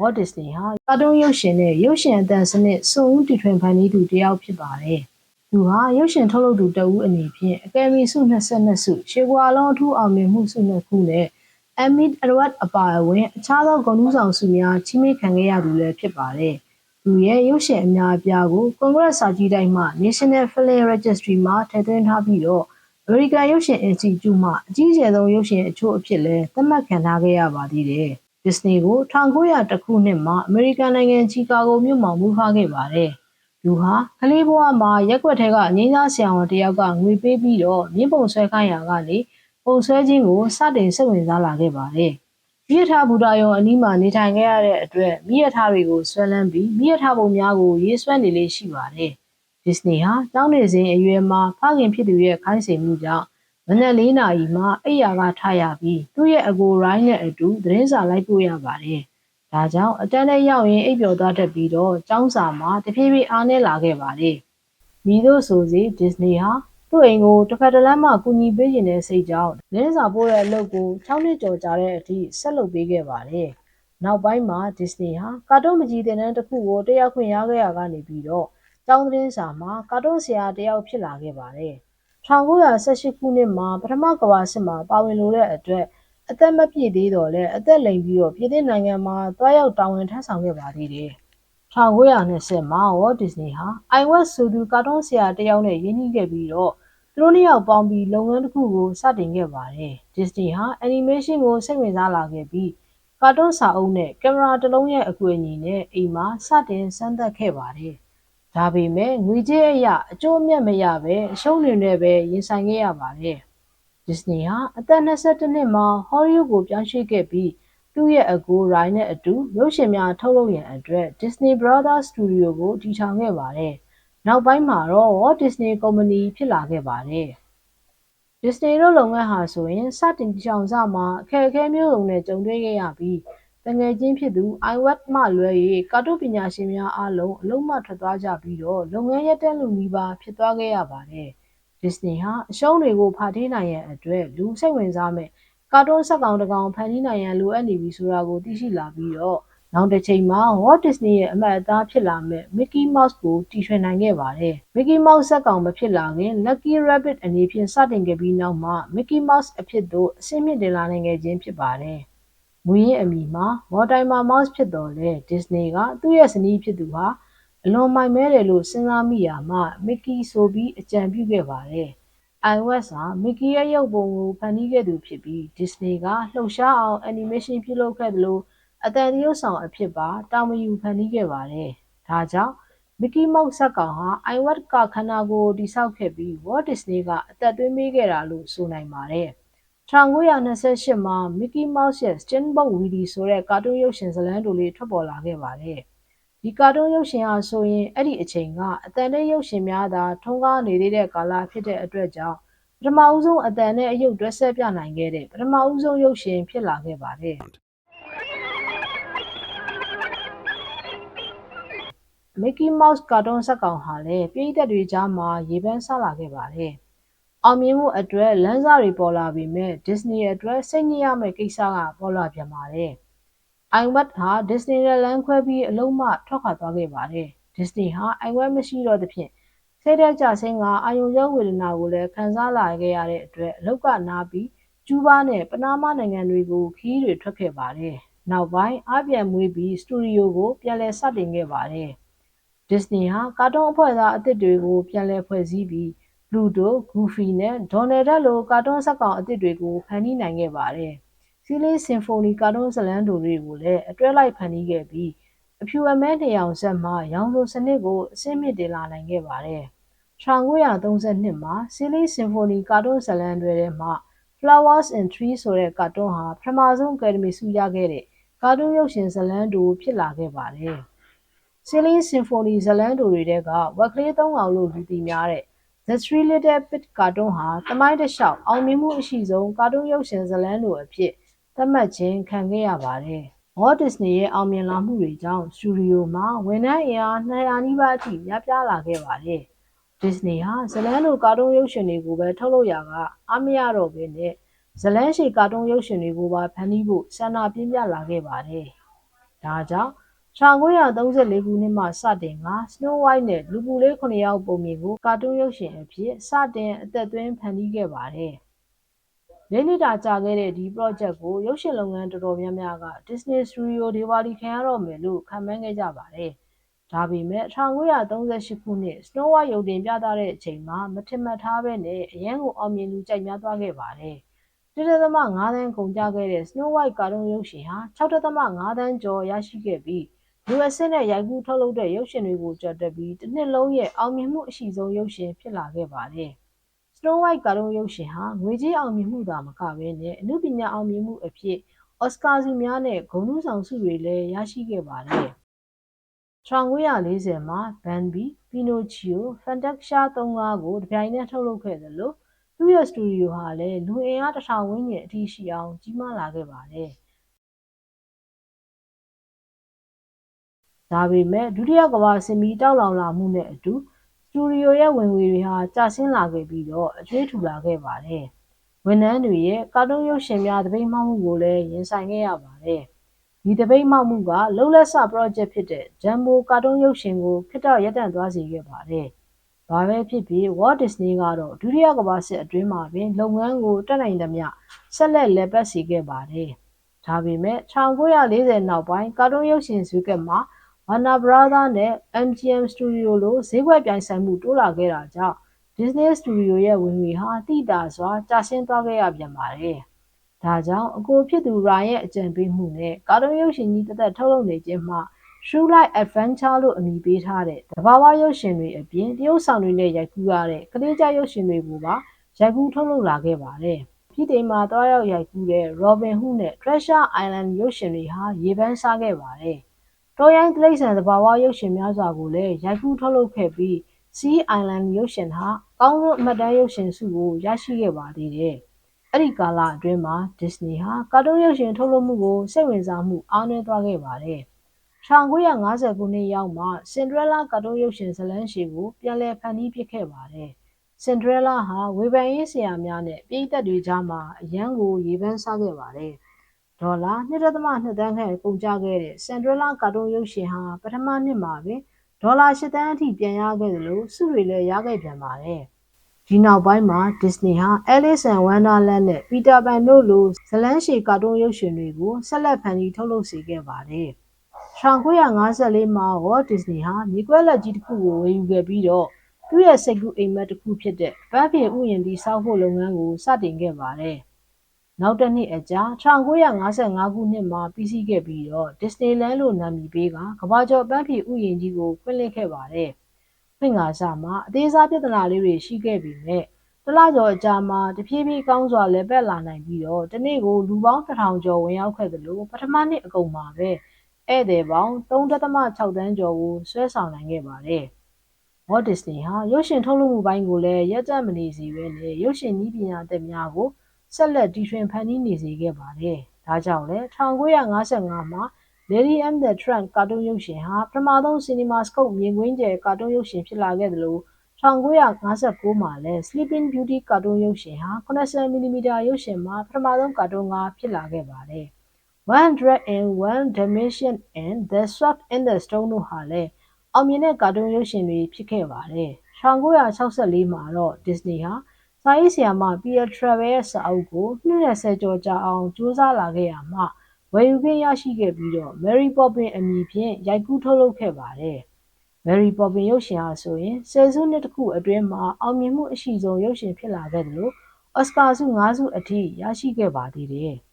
Walt Disney ဟာကာတွန်းရုပ်ရှင်နဲ့ရုပ်ရှင်အသံစနစ်စုံဦးတီထွင်ဖန်တီးသူတစ်ယောက်ဖြစ်ပါတယ်။သူဟာရုပ်ရှင်ထုတ်လုပ်သူတဦးအနေဖြင့်အကယ်ဒမီဆု22ဆုရှေးကွာလုံးအထူးအောင်မြင်မှုဆု2ခုနဲ့ Emmy Award အပါအဝင်အခြားသောဂုဏ်ထူးဆောင်ဆုများချီးမြှင့်ခံခဲ့ရသူလည်းဖြစ်ပါတယ်။သူရဲ့ရုပ်ရှင်အများအပြားကို Congress စာကြည့်တိုက်မှ National Film Registry မှာထည့်သွင်းထားပြီးတော့ American ရုပ်ရှင် Institute မှအကြီးအကျယ်ဆုံးရုပ်ရှင်အချို့အဖြစ်လည်းသတ်မှတ်ခံထားခဲ့ရပါသေးတယ်။ Disney ကို1900ခုနှစ်မှာအမေရိကန်နိုင်ငံချီကာဂိုမြို့မှာမူးဖွားခဲ့ပါတယ်။သူဟာကလေးဘဝမှာရက်ွက်ထဲကအငိမ့်သားဆရာဝန်တယောက်ကငွေပေးပြီးတော့မြင်းပုံဆွဲခိုင်းရာကနေပုံဆွဲခြင်းကိုစတင်စိတ်ဝင်စားလာခဲ့ပါတယ်။မိရထားဘူတာယုံအနီးမှာနေထိုင်ခဲ့ရတဲ့အတွက်မိရထားတွေကိုဆွဲလန်းပြီးမိရထားပုံများကိုရေးဆွဲနေလေးရှိပါတယ်။ Disney ဟာတောင်းနေစဉ်အရွယ်မှာဖခင်ဖြစ်သူရဲ့ခိုင်းစေမှုကြောင့် မနက်၄နာရီမှအိယာကထရပြီးသူ့ရဲ့အကိုရိုင်းနဲ့အတူသတင်းစာလိုက်ပို့ရပါတယ်။ဒါကြောင့်အတန်းနဲ့ရောက်ရင်အိပ်ပျော်သွားတတ်ပြီးတော့ကျောင်းစာမှာတဖြည်းဖြည်းအားနည်းလာခဲ့ပါတယ်။မိတို့ဆိုစီဒစ္စနီဟာသူ့အိမ်ကိုတစ်ဖက်တစ်လမ်းမှကူညီပေးခြင်းတဲ့စိတ်ကြောင့်လင်းစာပို့တဲ့အလုပ်ကို6နှစ်ကျော်ကြာတဲ့အထိဆက်လုပ်ပေးခဲ့ပါတယ်။နောက်ပိုင်းမှာဒစ္စနီဟာကာတွန်းမကြီးတဲ့နန်းတစ်ခုကိုတရားခွင့်ရခဲ့ရကနေပြီးတော့ကျောင်းသတင်းစာမှာကာတွန်းဆရာတယောက်ဖြစ်လာခဲ့ပါတယ်။ 1918ခုနှစ်မှာ ပထမကမ္ဘာစစ်မှာ ပါဝင်လိုတဲ့အတွက် အသက်မပြည့်သေးတော့လဲအသက်လိမ်ပြီးတော့ ပြည်သစ်နိုင်ငံမှာတွားရောက်တာဝန်ထမ်းဆောင်ခဲ့ပါသေးတယ်။1920 မှာ Walt Disney ဟာ iWest ဆိုသူ ကာတွန်းဆရာတယောက်နဲ့ ရင်းနှီးခဲ့ပြီးတော့ သူတို့နှစ်ယောက်ပေါင်းပြီး လုပ်ငန်းတစ်ခုကို စတင်ခဲ့ပါတယ်။ Disney ဟာ animation ကို စိတ်ဝင်စားလာခဲ့ပြီး ကာတွန်းစာအုပ်နဲ့ ကင်မရာတစ်လုံးရဲ့အကူအညီနဲ့ အိမ်မှာ စတင်စမ်းသပ်ခဲ့ပါတယ်။ ဒါပေမဲ့ငွေကြေးအရအကျိုးအမြတ်မရပဲအရှုံးတွေနဲ့ပဲရင်ဆိုင်ခဲ့ရပါတယ်။ဒစ္စနီဟာအသက်22နှစ်မှာဟောလိဝုဒ်ကိုပြောင်းရွှေ့ခဲ့ပြီးသူ့ရဲ့အကူရိုင်းနဲ့အတူရုပ်ရှင်များထုတ်လုပ်ရန်အတွက် Disney Brothers Studio ကိုတည်ထောင်ခဲ့ပါတယ်။နောက်ပိုင်းမှာတော့ Walt Disney Company ဖြစ်လာခဲ့ပါတယ်။ Disney တို့လုပ်ငန်းဟာဆိုရင်စတင်တည်ထောင်စမှာအခက်အခဲမျိုးစုံနဲ့ကြုံတွေ့ခဲ့ရပြီး တငယ်ချင်းဖြစ်သူ iWeb မှလွဲ၍ကာတုပညာရှင်များအားလုံး အလုံးမထွက်သွားကြပြီးတော့ လုပ်ငန်းရပ်တန့်လူနီးပါး ဖြစ်သွားခဲ့ရပါတယ်။ Disney ဟာ အရှုံးတွေကို ဖာထေးနိုင်ရန်အတွက် လူစိတ်ဝင်စားမဲ့ကာတွန်းဆက်ကောင်တကောင် ဖန်တီးနိုင်ရန် လိုအပ်နေပြီဆိုတာကို သိရှိလာပြီးတော့ နောက်တစ်ချိန်မှာ Walt Disney ရဲ့ အမတ်အသားဖြစ်လာမဲ့ Mickey Mouse ကို တီထွင်နိုင်ခဲ့ပါတယ်။ Mickey Mouse ဇက်ကောင် မဖြစ်လာခင် Lucky Rabbit အနေဖြင့် စတင်ခဲ့ပြီးနောက်မှာ Mickey Mouse အဖြစ်သို့ အဆင့်မြင့်တင်လာနိုင်ခဲ့ခြင်း ဖြစ်ပါတယ်။ မူရင်းအမည်မှာ Mortimer Mouse ဖြစ်တော်လဲ Disney က သူ့ရဲ့ဇနီးဖြစ်သူဟာ အလွန်မိုက်မဲတယ်လို့ စဉ်းစားမိရာမှ Mickey ဆိုပြီး အကြံပြုခဲ့ပါတယ်။ iWest ဟာ Mickey ရဲ့ ရုပ်ပုံကို ဖန်တီးခဲ့သူဖြစ်ပြီး Disney က လှုပ်ရှားအောင် animation ပြုလုပ်ခဲ့သလိုအတန်တရုပ်ဆောင်အဖြစ်ပါ တာဝန်ယူဖန်တီးခဲ့ပါတယ်။ဒါကြောင့် Mickey Mouse ဇာတ်ကောင်ဟာ iWest က ခန္ဓာကိုယ်တည်ဆောက်ခဲ့ပြီး Walt Disney က အသက်သွင်းပေးခဲ့တာလို့ ဆိုနိုင်ပါတယ်။ 1928မှာ Mickey Mouse ရဲ့ Steamboat Willie ဆိုတဲ့ ကာတွန်းရုပ်ရှင်ဇာတ်လမ်းတိုလေး ထွက်ပေါ်လာခဲ့ပါတယ်။ဒီကာတွန်းရုပ်ရှင်ဟာဆိုရင် အဲ့ဒီအချိန်ကအတန်တဲ့ရုပ်ရှင်များသာထုံးကားနေသေးတဲ့ကာလဖြစ်တဲ့အတွက်ကြောင့် ပထမဦးဆုံးအတန်နဲ့အယုတ်တွဲဆက်ပြနိုင်ခဲ့တဲ့ ပထမဦးဆုံးရုပ်ရှင် ဖြစ်လာခဲ့ပါတယ်။ Mickey Mouse ကာတွန်းဇာတ်ကောင်ဟာလည်းပြည်သက်တွေကြားမှာ ရေပန်းစားလာခဲ့ပါတယ်။ အောင်မြင်မှုအတွက်လမ်းစတွေပေါ်လာပေမဲ့ Disney အတွက်စိတ်ညစ်ရမယ့်ကိစ္စက ပေါ်လာပြန်ပါတယ်။ iWeb ဟာ Disney နဲ့လမ်းခွဲပြီး အလုံးမထွက်ခွာသွားခဲ့ပါတယ်။ Disney ဟာ iWeb မရှိတော့သဖြင့် စိတ်ဓာတ်ကျဆင်းကအာယုံကြောဝေဒနာကိုလည်း ခံစားလာခဲ့ရတဲ့အတွက် အလောက်ကနားပြီး ကျူးဘားနဲ့ ပနားမားနိုင်ငံတွေကိုခီးတွေထွက်ခဲ့ပါတယ်။နောက်ပိုင်းအပြန်မွေးပြီး စတူဒီယိုကို ပြန်လည်စတင်ခဲ့ပါတယ်။ Disney ဟာ ကာတွန်းအဖွဲ့သားအသစ်တွေကို ပြန်လည်ဖွဲ့စည်းပြီး Pluto, Goofy နဲ့ Donald Duck လိုကာတွန်းဇာတ်ကောင်အသစ်တွေကိုဖန်တီးနိုင်ခဲ့ပါတယ်။ Silly Symphony ကာတွန်းဇာတ်လမ်းတိုတွေကိုလည်းအတွဲလိုက်ဖန်တီးခဲ့ပြီးအဖြူအမဲနှစ်ရောင်ဇက်မှရောင်စုံစနစ်ကိုအဆင့်မြင့်တင်လာနိုင်ခဲ့ပါတယ်။1932မှာ Silly Symphony ကာတွန်းဇာတ်လမ်းတွေထဲမှာ Flowers and Trees ဆိုတဲ့ကာတွန်းဟာပထမဆုံးအကယ်ဒမီဆုရခဲ့တဲ့ကာတွန်းရုပ်ရှင်ဇာတ်လမ်းတိုဖြစ်လာခဲ့ပါတယ်။ Silly Symphony ဇာတ်လမ်းတိုတွေကဝက်ကလေးသုံးကောင်လို့လူသိများတဲ့ The Three Little Pigs ကာတွန်းဟာသမိုင်းတစ်လျှောက်အောင်မြင်မှုအရှိဆုံးကာတွန်းရုပ်ရှင်ဇာတ်လမ်းတိုအဖြစ်သတ်မှတ်ခြင်းခံခဲ့ရပါတယ်။ Walt Disney ရဲ့အောင်မြင်လာမှုတွေကြောင့်စတူဒီယိုမှာဝန်ထမ်းအင်အား200နီးပါးအထိများပြားလာခဲ့ပါတယ်။ Disney ဟာဇလန်းလိုကာတွန်းရုပ်ရှင်တွေကိုပဲထုတ်လုပ်ရာကအားမရတော့ဘဲနဲ့ဇလန်းရှည်ကာတွန်းရုပ်ရှင်တွေကိုပါဖန်တီးဖို့ဆန္ဒပြင်းပြလာခဲ့ပါတယ်။။ဒါကြောင့် 1934ခုနှစ်မှစတင်က Snow White နဲ့ လူပူလေး9ယောက်ပုံမြင်ကို ကာတွန်းရုပ်ရှင်အဖြစ် စတင်အသက်သွင်းဖန်တီးခဲ့ပါတယ်။လေးနှစ်တာကြာခဲ့တဲ့ ဒီ project ကို ရုပ်ရှင်လုပ်ငန်းတော်တော်များများက Disney Studio ဒေဝါလီခံရတော့မယ်လို့ ခန့်မှန်းခဲ့ကြပါတယ်။ဒါပေမဲ့ 1938 ခုနှစ် Snow White ရုပ်တင်ပြသတဲ့အချိန်မှာ မထင်မှတ်ထားဘဲနဲ့ အရန်ကို အောင်မြင်လူကြိုက်များသွားခဲ့ပါတယ်။1.5သန်းကုန်ကျခဲ့တဲ့ Snow White ကာတွန်းရုပ်ရှင်ဟာ6.5သန်းကျော်ရရှိခဲ့ပြီး လူအဆင့်နဲ့ရိုက်ကူးထုတ်လုပ်တဲ့ရုပ်ရှင်တွေကိုကြက်တက်ပြီးတစ်နှစ်လုံးရဲ့အောင်မြင်မှုအရှိဆုံးရုပ်ရှင်ဖြစ်လာခဲ့ပါတယ်။ Snow White ကာတွန်းရုပ်ရှင်ဟာငွေကြေးအောင်မြင်မှုသာမကဘဲနဲ့အမှုပညာအောင်မြင်မှုအဖြစ်အော်စကာဆုများနဲ့ဂုဏ်ထူးဆောင်ဆုတွေလည်းရရှိခဲ့ပါတယ်။1940မှာ Bambi, Pinocchio, Fantasia 3ကားကိုတပြိုင်နက်ထုတ်လုပ်ခဲ့သလိုသူ့ရဲ့စတူဒီယိုဟာလည်းလူအင်အားတစ်ထောင်ဝန်းကျင်အထိရှိအောင်ကြီးမားလာခဲ့ပါတယ်။ ဒါပေမဲ့ ဒုတိယကမ္ဘာစစ်မီး တောက်လောင်လာမှုနဲ့အတူ စတူဒီယိုရဲ့ ဝင်ငွေတွေဟာ ကျဆင်းလာခဲ့ပြီးတော့ အကျွေးထူလာခဲ့ပါတယ်။ဝန်ထမ်းတွေရဲ့ ကာတွန်းရုပ်ရှင်များတပိတ်မှောက်မှုကိုလည်း ရင်ဆိုင်ခဲ့ရပါတယ်။ဒီတပိတ်မှောက်မှုကလှုပ်လက်ဆ project ဖြစ်တဲ့ Jumbo ကာတွန်းရုပ်ရှင်ကိုခਿੱတရပ်တန့်သွားစေခဲ့ပါတယ်။ဘာပဲဖြစ်ဖြစ် Walt Disney ကတော့ ဒုတိယကမ္ဘာစစ်အတွင်းမှာပင် လုပ်ငန်းကိုတက်နိုင်သမျှ ဆက်လက် လည်ပတ်စေခဲ့ပါတယ်။ဒါပေမဲ့1940နောက်ပိုင်း ကာတွန်းရုပ်ရှင်ဇွဲကမှာ Warner Brother နဲ့ MGM Studio လို ဈေးကွက်ပြိုင်ဆိုင်မှု တိုးလာခဲ့တာကြောင့် Disney Studio ရဲ့ ဝင်ငွေဟာတိတာစွာ ကျဆင်းသွားခဲ့ရပြန်ပါတယ်။ဒါကြောင့် အကိုဖြစ်သူရာရဲ့ အကြံပေးမှုနဲ့ ကာတွန်းရုပ်ရှင်ကြီးတစ်သက် ထုတ်လုပ်နေခြင်းမှ True Light Adventure လို့ အမည်ပေးထားတဲ့တဘာဝရုပ်ရှင်တွေအပြင်တရုတ်ဆောင်တွေနဲ့ ရိုက်ကူးရတဲ့ ကလေးကြရုပ်ရှင်တွေကိုပါ ရိုက်ကူးထုတ်လုပ်လာခဲ့ပါတယ်။ပြည်တိုင်မှာတွားရောက်ရိုက်ကူးတဲ့ Robin Hood နဲ့ Treasure Island ရုပ်ရှင်တွေဟာ ရေပန်းစားခဲ့ပါတယ်။ တော်ရိုင်းတိရစ္ဆာန်သဘာဝရုပ်ရှင်များစွာကိုလည်းရိုက်ကူးထုတ်လုပ်ခဲ့ပြီး Sea Island ရုပ်ရှင်ဟာကောင်းဆုံးအမှတ်တမ်းရုပ်ရှင်ဆုကိုရရှိခဲ့ပါသေးတယ်။အဲ့ဒီကာလအတွင်းမှာ Disney ဟာကာတွန်းရုပ်ရှင်ထုတ်လုပ်မှုကိုစိတ်ဝင်စားမှုအားနည်းသွားခဲ့ပါတယ်။1950ခုနှစ်ရောက်မှ Cinderella ကာတွန်းရုပ်ရှင်ဇာတ်လမ်းရှည်ကိုပြန်လည်ဖန်တီးပြခဲ့ပါတယ်။ Cinderella ဟာဝေဖန်ရေးဆရာများနဲ့ပြည်သက်တွေကြားမှာအရန်ကိုရေပန်းစားခဲ့ပါတယ်။ ဒေါ်လာ2.2သန်းခန့်ကုန်ကျခဲ့တဲ့ Cinderella ကာတွန်းရုပ်ရှင်ဟာပထမနှစ်မှာပင်ဒေါ်လာ8သန်းအထိပြန်ရခဲ့သလိုစုတွေလည်းရခဲ့ပြန်ပါတယ်။ဒီနောက်ပိုင်းမှာ Disney ဟာ Alice in Wonderland နဲ့ Peter Pan တို့လိုဇလန်းရှည်ကာတွန်းရုပ်ရှင်တွေကိုဆက်လက်ဖန်တီးထုတ်လုပ်စေခဲ့ပါတယ်။1954မှာ Walt Disney ဟာမြေကွက်လက်ကြီးတစ်ခုကိုဝယ်ယူခဲ့ပြီးတော့သူ့ရဲ့စိတ်ကူးအိမ်မက်တစ်ခုဖြစ်တဲ့ဗန်းပြင်ဥယျာဉ်တီဆောက်ဖို့လုပ်ငန်းကိုစတင်ခဲ့ပါတယ် နောက်တစ်နှစ်အကြာ1955ခုနှစ်မှာပြီးစီးခဲ့ပြီးတော့ Disneyland လို့နာမည်ပေးကကမ္ဘာကျော်ပန်းဖြေဥယျာဉ်ကြီးကိုဖွင့်လှစ်ခဲ့ပါတယ်။ဖွင့်ကာစမှာအသေးစားပြဿနာလေးတွေရှိခဲ့ပြီးမြဲတလကျော်အကြာမှာတဖြည်းဖြည်းကောင်းစွာလဲပတ်လာနိုင်ပြီးတော့ဒီနေ့ကိုလူပေါင်း1000ကျော်ဝင်ရောက်ခဲ့သလိုပထမနှစ်အကုန်မှာပဲဧည့်သည်ပေါင်း3.6တန်းကျော်ကိုဆွဲဆောင်နိုင်ခဲ့ပါတယ်။ Walt Disney ဟာရုပ်ရှင်ထုတ်လုပ်မှုပိုင်းကိုလည်းရပ်တန့်မနေစေဘဲနဲ့ရုပ်ရှင်နည်းပညာသစ်များကို ဆက်လက်တီထွင်ဖန်တီးနေစေခဲ့ပါတယ်။ဒါကြောင့်လည်း1955မှာ Lady and the Tramp ကာတွန်းရုပ်ရှင်ဟာပထမဆုံး CinemaScope မြင်ကွင်းကျယ်ကာတွန်းရုပ်ရှင်ဖြစ်လာခဲ့သလို1959မှာလည်း Sleeping Beauty ကာတွန်းရုပ်ရှင်ဟာ 80mm ရုပ်ရှင်မှာပထမဆုံးကာတွန်းကားဖြစ်လာခဲ့ပါတယ်။101 Dalmatian and The Sword in the Stone တို့ဟာလည်းအောင်မြင်တဲ့ကာတွန်းရုပ်ရှင်တွေဖြစ်ခဲ့ပါတယ်။1964မှာတော့ Disney ဟာ စာရေးဆရာမ Peter Travel ရဲ့စာအုပ်ကို နှစ် 20 ကျော်ကြာအောင်စူးစမ်းလာခဲ့ရမှ ဝယ်ယူခွင့်ရရှိခဲ့ပြီးတော့ Mary Poppins အမည်ဖြင့် ရိုက်ကူးထုတ်လုပ်ခဲ့ပါတယ်။ Mary Poppins ရုပ်ရှင်ဟာဆိုရင် ဆယ်စုနှစ်တစ်ခုအတွင်းမှာ အောင်မြင်မှုအရှိဆုံးရုပ်ရှင်ဖြစ်လာခဲ့တယ်လို့အော်စကာဆု ၅ ဆုအထိ ရရှိခဲ့ပါသေးတယ်။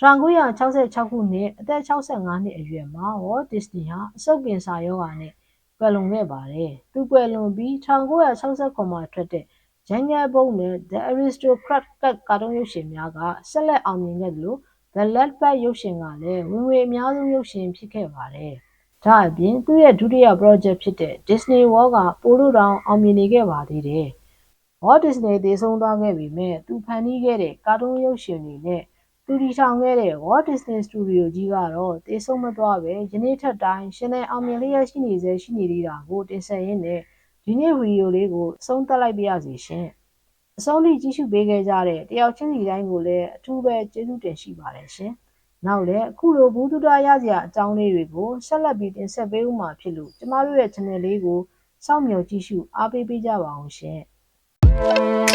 1966 ခုနှစ် အသက် 65 နှစ်အရွယ်မှာ Walt Disney ဟာ အဆုတ်ကင်ဆာရောဂါနဲ့ ကွယ်လွန်ခဲ့ပါတယ်။သူကွယ်လွန်ပြီး 1969မှာထွက်တဲ့ Jungle Book နဲ့ The Aristocrat ကာတွန်းရုပ်ရှင်များက ဆက်လက်အောင်မြင်ခဲ့သလို The Ladybug ရုပ်ရှင်ကလည်းဝင်ငွေအများဆုံးရုပ်ရှင်ဖြစ်ခဲ့ပါတယ်။ဒါအပြင်သူ့ရဲ့ဒုတိယ project ဖြစ်တဲ့ Disney World ကပိုလို့တောင်အောင်မြင်နေခဲ့ပါသေးတယ်။ Walt Disney တည်ဆုံးသွားခဲ့ပေမဲ့သူဖန်တီးခဲ့တဲ့ကာတွန်းရုပ်ရှင်တွေနဲ့သူတည်ထောင်ခဲ့တဲ့ Walt Disney Studio ကြီးကတော့တည်ဆုံးမသွားပဲယနေ့ထက်တိုင်းရှင်နေအောင်မြင်လျက်ရှိနေစေရှိနေသေးတာကိုတင်ဆက်ရင်းနဲ့ ဒီနေ့ဗီဒီယိုလေးကိုအဆုံးသတ်လိုက်ပါရစေရှင်။အဆုံးထိကြည့်ရှုပေးခဲ့ကြတဲ့တယောက်ချင်းစီတိုင်းကိုလည်းအထူးပဲကျေးဇူးတင်ရှိပါတယ်ရှင်။နောက်လည်းအခုလိုဘူးတူတာရစရာအကြောင်းလေးတွေကိုဆက်လက်ပြီးတင်ဆက်ပေးဦးမှာဖြစ်လို့ကျမတို့ရဲ့ channel လေးကိုစောင့်မျှော်ကြည့်ရှုအားပေးပေးကြပါအောင်ရှင်။